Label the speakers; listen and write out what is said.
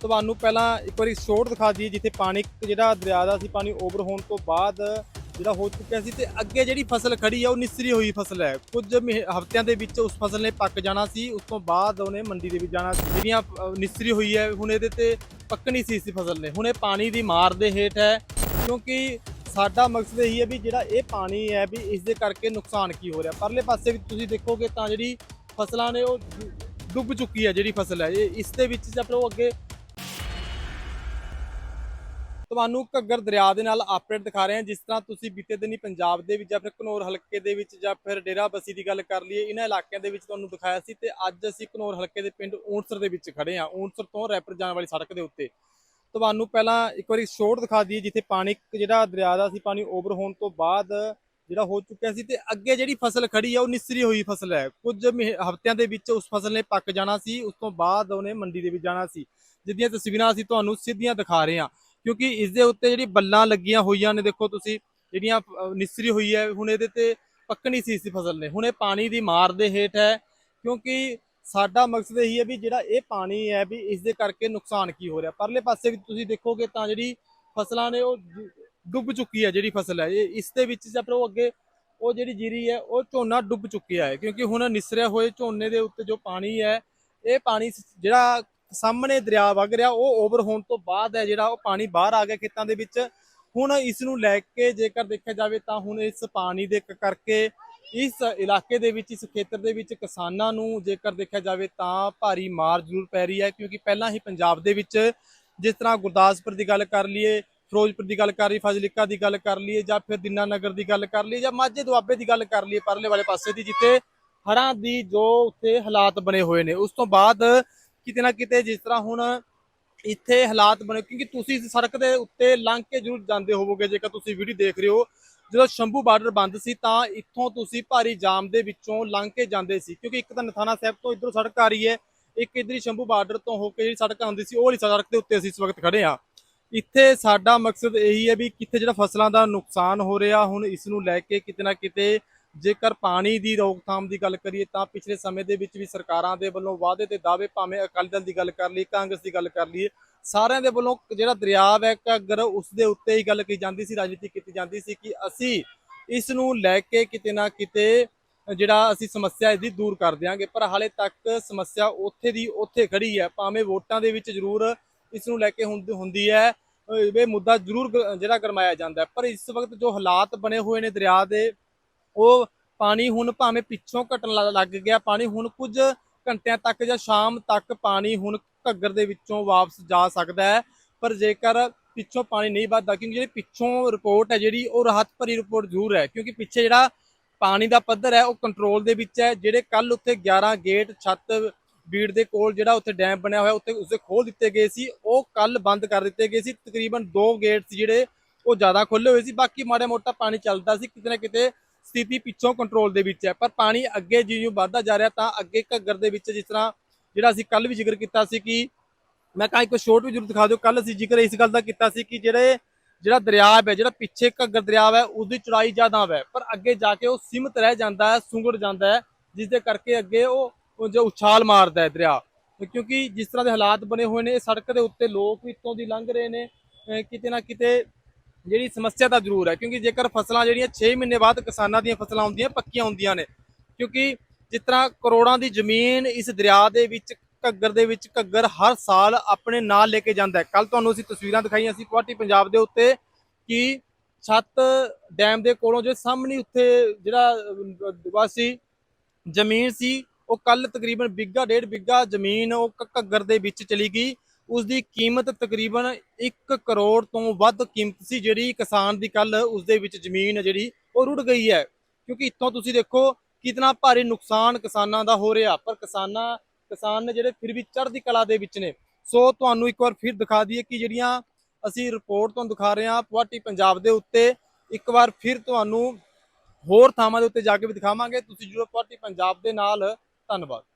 Speaker 1: ਤੁਹਾਨੂੰ ਪਹਿਲਾਂ ਇੱਕ ਵਾਰੀ ਸ਼ੋਟ ਦਿਖਾ ਦਈਏ ਜਿੱਥੇ ਪਾਣੀ ਜਿਹੜਾ ਦਰਿਆ ਦਾ ਸੀ ਪਾਣੀ ਓਵਰ ਹੋਣ ਤੋਂ ਬਾਅਦ ਜਿਹੜਾ ਹੋ ਚੁੱਕਿਆ ਸੀ ਤੇ ਅੱਗੇ ਜਿਹੜੀ ਫਸਲ ਖੜੀ ਆ ਉਹ ਨਿਸਰੀ ਹੋਈ ਫਸਲ ਹੈ। ਕੁਝ ਮਹੀ- ਹਫ਼ਤਿਆਂ ਦੇ ਵਿੱਚ ਉਸ ਫਸਲ ਨੇ ਪੱਕ ਜਾਣਾ ਸੀ ਉਸ ਤੋਂ ਬਾਅਦ ਉਹਨੇ ਮੰਡੀ ਦੇ ਵਿੱਚ ਜਾਣਾ ਸੀ। ਜਿਹੜੀਆਂ ਅ, ਨਿਸਰੀ ਹੋਈ ਹੈ ਹੁਣ ਇਹਦੇ ਤੇ ਪੱਕਣੀ ਸੀ ਇਸ ਫਸਲ ਨੇ। ਹੁਣ ਇਹ ਪਾਣੀ ਦੀ ਮਾਰ ਦੇ ਹੇਠ ਹੈ ਕਿਉਂਕਿ ਸਾਡਾ ਮਕਸਦ ਇਹੀ ਹੈ ਵੀ ਜਿਹੜਾ ਇਹ ਪਾਣੀ ਹੈ ਵੀ ਇਸ ਦੇ ਕਰਕੇ ਨੁਕਸਾਨ ਕੀ ਹੋ ਰਿਹਾ। ਪਰਲੇ ਪਾਸੇ ਵੀ ਤੁਸੀਂ ਦੇਖੋਗੇ ਤਾਂ ਜਿਹੜੀ ਫਸਲਾਂ ਨੇ ਉਹ ਡੁੱਬ ਚੁੱਕੀ ਹੈ ਜਿਹੜੀ ਫਸਲ ਹੈ। ਇਹ ਇਸ ਦੇ ਵਿੱਚ ਜਦ ਉਹ ਅੱਗੇ ਤੁਹਾਨੂੰ ਘੱਗਰ ਦਰਿਆ ਦੇ ਨਾਲ ਅਪਡੇਟ ਦਿਖਾ ਰਹੇ ਹਾਂ, ਜਿਸ ਤਰ੍ਹਾਂ ਤੁਸੀਂ ਬੀਤੇ ਦਿਨੀ ਪੰਜਾਬ ਦੇ ਵਿੱਚ ਜਾਂ ਫਿਰ ਘਨੌਰ ਹਲਕੇ ਦੇ ਵਿੱਚ ਜਾਂ ਫਿਰ ਡੇਰਾ ਬਸੀ ਦੀ ਗੱਲ ਕਰ ਲਈਏ, ਇਹਨਾਂ ਇਲਾਕਿਆਂ ਦੇ ਵਿੱਚ ਤੁਹਾਨੂੰ ਦਿਖਾਇਆ ਸੀ ਤੇ ਅੱਜ ਅਸੀਂ ਘਨੌਰ ਹਲਕੇ ਦੇ ਪਿੰਡ ਊਂਟਸਰ ਦੇ ਵਿੱਚ ਖੜੇ ਹਾਂ। ਊਂਟਸਰ ਤੋਂ ਰੈਪਰ ਜਾਣ ਵਾਲੀ ਸੜਕ ਦੇ ਉੱਤੇ। ਤੁਹਾਨੂੰ ਪਹਿਲਾਂ ਇੱਕ ਵਾਰੀ ਸ਼ੋਟ ਦਿਖਾ ਦਈਏ, ਜਿੱਥੇ ਪਾਣੀ ਜਿਹੜਾ ਦਰਿਆ ਦਾ ਸੀ, ਪਾਣੀ ਓਵਰ ਹੋਣ ਤੋਂ ਬਾਅਦ ਜਿਹੜਾ ਹੋ ਚੁੱਕਿਆ ਸੀ ਤੇ ਅੱਗੇ ਜਿਹੜੀ ਫਸਲ ਖੜੀ ਆ, ਉਹ ਨਿਸਰੀ ਹੋਈ ਫਸਲ ਹੈ। ਕੁਝ ਮਹੀ- ਹਫ਼ਤਿਆਂ ਦੇ ਵਿੱਚ ਉਸ ਫਸਲ ਨੇ ਪੱਕ ਜਾਣਾ ਸੀ, ਉਸ ਤੋਂ ਬਾਅਦ ਉਹਨੇ ਮੰਡੀ ਦੇ ਵਿੱਚ ਜਾਣਾ ਸੀ। ਜਿੱਦੀਆਂ ਤਸਵੀਰਾਂ ਅਸੀਂ ਤੁਹਾਨੂੰ ਸਿੱਧੀਆਂ ਦਿਖਾ ਰਹੇ ਹਾਂ। ਕਿਉਂਕਿ ਇਸ ਦੇ ਉੱਤੇ ਜਿਹੜੀ ਬੱਲਾਂ ਲੱਗੀਆਂ ਹੋਈਆਂ ਨੇ, ਦੇਖੋ ਤੁਸੀਂ, ਜਿਹੜੀਆਂ ਨਿਸਰੀ ਹੋਈ ਹੈ, ਹੁਣ ਇਹਦੇ ਤੇ ਪੱਕਣੀ ਸੀ ਇਸ ਫਸਲ ਨੇ। ਹੁਣ ਇਹ ਪਾਣੀ ਦੀ ਮਾਰ ਦੇ ਹੇਠ ਹੈ, ਕਿਉਂਕਿ ਸਾਡਾ ਮਕਸਦ ਇਹੀ ਹੈ ਵੀ ਜਿਹੜਾ ਇਹ ਪਾਣੀ ਹੈ ਵੀ ਇਸ ਦੇ ਕਰਕੇ ਨੁਕਸਾਨ ਕੀ ਹੋ ਰਿਹਾ। ਪਰਲੇ ਪਾਸੇ ਵੀ ਤੁਸੀਂ ਦੇਖੋਗੇ ਤਾਂ ਜਿਹੜੀ ਫਸਲਾਂ ਨੇ, ਉਹ ਡੁੱਬ ਚੁੱਕੀ ਹੈ ਜਿਹੜੀ ਫਸਲ ਹੈ। ਇਹ ਇਸ ਦੇ ਵਿੱਚ ਜਾਂ ਫਿਰ ਉਹ ਅੱਗੇ, ਉਹ ਜਿਹੜੀ ਜੀਰੀ ਹੈ, ਉਹ ਝੋਨਾ ਡੁੱਬ ਚੁੱਕਿਆ ਹੈ। ਕਿਉਂਕਿ ਹੁਣ ਨਿਸਰਿਆ ਹੋਏ ਝੋਨੇ ਦੇ ਉੱਤੇ ਜੋ ਪਾਣੀ ਹੈ, ਇਹ ਪਾਣੀ ਜਿਹੜਾ ਸਾਹਮਣੇ ਦਰਿਆ ਵਗ ਰਿਹਾ, ਉਹ ਓਵਰ ਹੋਣ ਤੋਂ ਬਾਅਦ ਹੈ ਜਿਹੜਾ ਉਹ ਪਾਣੀ ਬਾਹਰ ਆ ਗਿਆ ਖੇਤਾਂ ਦੇ ਵਿੱਚ। ਹੁਣ ਇਸ ਨੂੰ ਲੈ ਕੇ ਜੇਕਰ ਦੇਖਿਆ ਜਾਵੇ ਤਾਂ ਹੁਣ ਇਸ ਪਾਣੀ ਦੇ ਕਰਕੇ ਇਸ ਇਲਾਕੇ ਦੇ ਵਿੱਚ, ਇਸ ਖੇਤਰ ਦੇ ਵਿੱਚ ਕਿਸਾਨਾਂ ਨੂੰ ਜੇਕਰ ਦੇਖਿਆ ਜਾਵੇ ਤਾਂ ਭਾਰੀ ਮਾਰ ਜ਼ਰੂਰ ਪੈ ਰਹੀ ਹੈ, ਕਿਉਂਕਿ ਪਹਿਲਾਂ ਹੀ ਪੰਜਾਬ ਦੇ ਵਿੱਚ ਜਿਸ ਤਰ੍ਹਾਂ ਗੁਰਦਾਸਪੁਰ ਦੀ ਗੱਲ ਕਰ ਲਈਏ, ਫਿਰੋਜ਼ਪੁਰ ਦੀ ਗੱਲ ਕਰ ਲਈ ਫਾਜ਼ਿਲਕਾ ਦੀ ਗੱਲ ਕਰ ਲਈਏ ਜਾਂ ਫਿਰ ਦਿਨਾਨਗਰ ਦੀ ਗੱਲ ਕਰ ਲਈਏ ਜਾਂ ਮਾਝੇ ਦੁਆਬੇ ਦੀ ਗੱਲ ਕਰ ਲਈਏ, ਪਰਲੇ ਵਾਲੇ ਪਾਸੇ ਦੀ, ਜਿੱਥੇ ਹੜ੍ਹਾਂ ਦੀ ਜੋ ਉੱਥੇ ਹਾਲਾਤ ਬਣੇ ਹੋਏ ਨੇ। ਉਸ ਤੋਂ ਬਾਅਦ ਕਿਤੇ ਨਾ ਕਿਤੇ ਜਿਸ ਤਰ੍ਹਾਂ ਹੁਣ ਇੱਥੇ ਹਾਲਾਤ ਬਣੇ, ਕਿਉਂਕਿ ਤੁਸੀਂ ਸੜਕ ਦੇ ਉੱਤੇ ਲੰਘ ਕੇ ਜ਼ਰੂਰ ਜਾਂਦੇ ਹੋਵੋਗੇ, ਜੇਕਰ ਤੁਸੀਂ ਵੀਡੀਓ ਦੇਖ ਰਹੇ ਹੋ। ਜਦੋਂ ਸ਼ੰਭੂ ਬਾਰਡਰ ਬੰਦ ਸੀ ਤਾਂ ਇੱਥੋਂ ਤੁਸੀਂ ਭਾਰੀ ਜਾਮ ਦੇ ਵਿੱਚੋਂ ਲੰਘ ਕੇ ਜਾਂਦੇ ਸੀ, ਕਿਉਂਕਿ ਇੱਕ ਤਾਂ ਨਥਾਣਾ ਸਾਹਿਬ ਤੋਂ ਇਧਰੋਂ ਸੜਕ ਆ ਰਹੀ ਹੈ, ਇੱਕ ਇਧਰ ਹੀ ਸ਼ੰਭੂ ਬਾਰਡਰ ਤੋਂ ਹੋ ਕੇ ਜਿਹੜੀ ਸੜਕ ਆਉਂਦੀ ਸੀ, ਉਹ ਵਾਲੀ ਸੜਕ ਦੇ ਉੱਤੇ ਅਸੀਂ ਇਸ ਵਕਤ ਖੜੇ ਆ ਇੱਥੇ ਸਾਡਾ ਮਕਸਦ ਇਹੀ ਹੈ ਵੀ ਕਿੱਥੇ ਜਿਹੜਾ ਫਸਲਾਂ ਦਾ ਨੁਕਸਾਨ ਹੋ ਰਿਹਾ, ਹੁਣ ਇਸ ਨੂੰ ਲੈ ਕੇ ਕਿਤੇ ਨਾ ਕਿਤੇ ਜੇਕਰ ਪਾਣੀ ਦੀ ਰੋਕਥਾਮ ਦੀ ਗੱਲ ਕਰੀਏ ਤਾਂ ਪਿਛਲੇ ਸਮੇਂ ਦੇ ਵਿੱਚ ਵੀ ਸਰਕਾਰਾਂ ਦੇ ਵੱਲੋਂ ਵਾਅਦੇ ਤੇ ਦਾਅਵੇ ਭਾਵੇਂ ਅਕਾਲੀ ਦਲ ਦੀ ਗੱਲ ਕਰ ਲਈ ਕਾਂਗਰਸ ਦੀ ਗੱਲ ਕਰ ਲਈਏ, ਸਾਰਿਆਂ ਦੇ ਵੱਲੋਂ ਜਿਹੜਾ ਦਰਿਆ ਹੈ ਘੱਗਰ ਉਸ ਦੇ ਉੱਤੇ ਹੀ ਗੱਲ ਕੀਤੀ ਜਾਂਦੀ ਸੀ, ਰਾਜਨੀਤੀ ਕੀਤੀ ਜਾਂਦੀ ਸੀ ਕਿ ਅਸੀਂ ਇਸ ਨੂੰ ਲੈ ਕੇ ਕਿਤੇ ਨਾ ਕਿਤੇ ਜਿਹੜਾ ਅਸੀਂ ਸਮੱਸਿਆ ਇਹਦੀ ਦੂਰ ਕਰ ਦਿਆਂਗੇ। ਪਰ ਹਾਲੇ ਤੱਕ ਸਮੱਸਿਆ ਉੱਥੇ ਦੀ ਉੱਥੇ ਖੜੀ ਹੈ। ਭਾਵੇਂ ਵੋਟਾਂ ਦੇ ਵਿੱਚ ਜ਼ਰੂਰ ਇਸ ਨੂੰ ਲੈ ਕੇ ਹੁੰਦ- ਹੁੰਦੀ ਹੈ, ਅਹ ਇਹ ਮੁੱਦਾ ਜ਼ਰੂਰ ਗ- ਜਿਹੜਾ ਗਰਮਾਇਆ ਜਾਂਦਾ ਪਰ ਇਸ ਵਕਤ ਜੋ ਹਾਲਾਤ ਬਣੇ ਹੋਏ ਨੇ ਦਰਿਆ ਦੇ ਉਹ ਪਾਣੀ ਹੁਣ ਭਾਵੇਂ ਪਿੱਛੋਂ ਘਟਣ ਲ- ਲੱਗ ਗਿਆ, ਪਾਣੀ ਹੁਣ ਕੁਝ ਘੰਟਿਆਂ ਤੱਕ ਜਾਂ ਸ਼ਾਮ ਤੱਕ ਪਾਣੀ ਹੁਣ ਘੱਗਰ ਦੇ ਵਿੱਚੋਂ ਵਾਪਸ ਜਾ ਸਕਦਾ ਹੈ। ਪਰ ਜੇਕਰ ਪਿੱਛੋਂ ਪਾਣੀ ਨਹੀਂ ਵੱਧਦਾ, ਕਿਉਂਕਿ ਜਿਹੜੀ ਪਿੱਛੋਂ ਰਿਪੋਰਟ ਹੈ, ਜਿਹੜੀ ਉਹ ਰਾਹਤ ਭਰੀ ਰਿਪੋਰਟ ਜ਼ਰੂਰ ਹੈ, ਕਿਉਂਕਿ ਪਿੱਛੇ ਜਿਹੜਾ ਪਾਣੀ ਦਾ ਪੱਧਰ ਹੈ, ਉਹ ਕੰਟਰੋਲ ਦੇ ਵਿੱਚ ਹੈ, ਜਿਹੜੇ ਕੱਲ ਉੱਥੇ 11 ਗੇਟ ਛੱਤ ਬੀੜ ਦੇ ਕੋਲ ਜਿਹੜਾ ਉੱਥੇ ਡੈਮ ਬਣਿਆ ਹੋਇਆ, ਉੱਥੇ ਉਸੇ ਖੋਲ ਦਿੱਤੇ ਗਏ ਸੀ, ਉਹ ਕੱਲ ਬੰਦ ਕਰ ਦਿੱਤੇ ਗਏ ਸੀ। ਤਕਰੀਬਨ 2 ਗੇਟ ਸੀ ਜਿਹੜੇ ਉਹ ਜ਼ਿਆਦਾ ਖੁੱਲੇ ਹੋਏ ਸੀ, ਬਾਕੀ ਮਾੜਾ ਮੋਟਾ ਪਾਣੀ ਚੱਲਦਾ ਸੀ, ਕਿਤੇ ਨਾ ਕਿਤੇ ਸਥਿਤੀ ਪਿੱਛੋਂ ਕੰਟਰੋਲ ਦੇ ਵਿੱਚ ਹੈ। ਪਰ ਪਾਣੀ ਅੱਗੇ ਜਿਉਂ ਵੱਧਦਾ ਜਾ ਰਿਹਾ, ਤਾਂ ਅੱਗੇ ਘੱਗਰ ਦੇ ਵਿੱਚ ਜਿਸ ਤਰ੍ਹਾਂ ਜਿਹੜਾ ਅਸੀਂ ਕੱਲ ਵੀ ਜ਼ਿਕਰ ਕੀਤਾ ਸੀ ਕਿ ਮੈਂ ਕਹਾਂ ਇੱਕ ਸ਼ੋਟ ਵੀ ਜ਼ਰੂਰ ਦਿਖਾ ਦਿਓ ਕੱਲ ਅਸੀਂ ਜ਼ਿਕਰ ਇਸ ਗੱਲ ਦਾ ਕੀਤਾ ਸੀ ਕਿ ਜਿਹੜੇ, ਜਿਹੜਾ ਦਰਿਆ ਹੈ ਜਿਹੜਾ ਪਿੱਛੇ ਘੱਗਰ ਦਰਿਆ ਹੈ ਉਹਦੀ ਚੌੜਾਈ ਜ਼ਿਆਦਾ ਹੈ ਪਰ ਅੱਗੇ ਜਾ ਕੇ ਉਹ ਸੀਮਤ ਰਹਿ ਜਾਂਦਾ ਹੈ, ਸੁੰਗੜ ਜਾਂਦਾ ਹੈ ਜਿਸ ਦੇ ਕਰਕੇ ਅੱਗੇ ਉਹ ਜੋ ਉਛਾਲ ਮਾਰਦਾ ਹੈ ਦਰਿਆ। ਕਿਉਂਕਿ ਜਿਸ ਤਰ੍ਹਾਂ ਦੇ ਹਾਲਾਤ ਬਣੇ ਹੋਏ ਨੇ ਸੜਕ ਦੇ ਉੱਤੇ ਲੋਕ ਵੀ ਇੱਥੋਂ ਦੀ ਲੰਘ ਰਹੇ ਨੇ ਕਿਤੇ ਨਾ ਕਿਤੇ ਜਿਹੜੀ ਸਮੱਸਿਆ ਤਾਂ ਜ਼ਰੂਰ ਹੈ ਕਿਉਂਕਿ ਜੇਕਰ ਫਸਲਾਂ ਜਿਹੜੀਆਂ 6 ਮਹੀਨੇ ਬਾਅਦ ਕਿਸਾਨਾਂ ਦੀਆਂ ਫਸਲਾਂ ਹੁੰਦੀਆਂ ਪੱਕੀਆਂ ਹੁੰਦੀਆਂ ਨੇ ਕਿਉਂਕਿ ਜਿਸ ਤਰ੍ਹਾਂ ਕਰੋੜਾਂ ਦੀ ਜ਼ਮੀਨ ਇਸ ਦਰਿਆ ਦੇ ਵਿੱਚ ਘੱਗਰ ਦੇ ਵਿੱਚ ਘੱਗਰ ਹਰ ਸਾਲ ਆਪਣੇ ਨਾਲ ਲੈ ਕੇ ਜਾਂਦਾ ਹੈ। ਕੱਲ ਤੁਹਾਨੂੰ ਅਸੀਂ ਤਸਵੀਰਾਂ ਦਿਖਾਈਆਂ ਸੀ ਗੁਹਾਟੀ ਪੰਜਾਬ ਦੇ ਉੱਤੇ ਕਿ ਛੱਤ ਡੈਮ ਦੇ ਕੋਲੋਂ ਜੋ ਸਾਹਮਣੇ ਉੱਥੇ ਜਿਹੜਾ ਅਹ, ਵਾਸੀ ਜ਼ਮੀਨ ਸੀ ਉਹ ਕੱਲ ਤਕਰੀਬਨ ਬਿੱਗਾ ਡੇਢ ਬਿੱਗਾ ਜ਼ਮੀਨ ਉਹ ਘੱਗਰ ਦੇ ਵਿੱਚ ਚਲੀ ਗਈ। ਉਸ ਦੀ ਕੀਮਤ ਤਕਰੀਬਨ 1 ਕਰੋੜ ਤੋਂ ਵੱਧ ਕੀਮਤ ਸੀ, ਜਿਹੜੀ ਕਿਸਾਨ ਦੀ ਕੱਲ ਉਸ ਦੇ ਵਿੱਚ ਜ਼ਮੀਨ ਹੈ ਜਿਹੜੀ, ਉਹ ਰੁੜ ਗਈ ਹੈ। ਕਿਉਂਕਿ ਇੱਥੋਂ ਤੁਸੀਂ ਦੇਖੋ ਕਿਤਨਾ ਭਾਰੀ ਨੁਕਸਾਨ ਕਿਸਾਨਾਂ ਦਾ ਹੋ ਰਿਹਾ। ਪਰ ਕਿਸਾਨਾਂ, ਕਿਸਾਨ ਨੇ ਜਿਹੜੇ ਫਿਰ ਵੀ ਚੜ੍ਹਦੀ ਕਲਾ ਦੇ ਵਿੱਚ ਨੇ। ਸੋ ਤੁਹਾਨੂੰ ਇੱਕ ਵਾਰ ਫਿਰ ਦਿਖਾ ਦਈਏ ਕਿ ਜਿਹੜੀਆਂ ਅਸੀਂ ਰਿਪੋਰਟ ਤੁਹਾਨੂੰ ਦਿਖਾ ਰਹੇ ਹਾਂ ਪੁਆਟੀ ਪੰਜਾਬ ਦੇ ਉੱਤੇ। ਇੱਕ ਵਾਰ ਫਿਰ ਤੁਹਾਨੂੰ ਹੋਰ ਥਾਵਾਂ ਦੇ ਉੱਤੇ ਜਾ ਕੇ ਵੀ ਦਿਖਾਵਾਂਗੇ। ਤੁਸੀਂ ਜੁੜੋ ਪੁਆਟੀ ਪੰਜਾਬ ਦੇ ਨਾਲ। ਧੰਨਵਾਦ।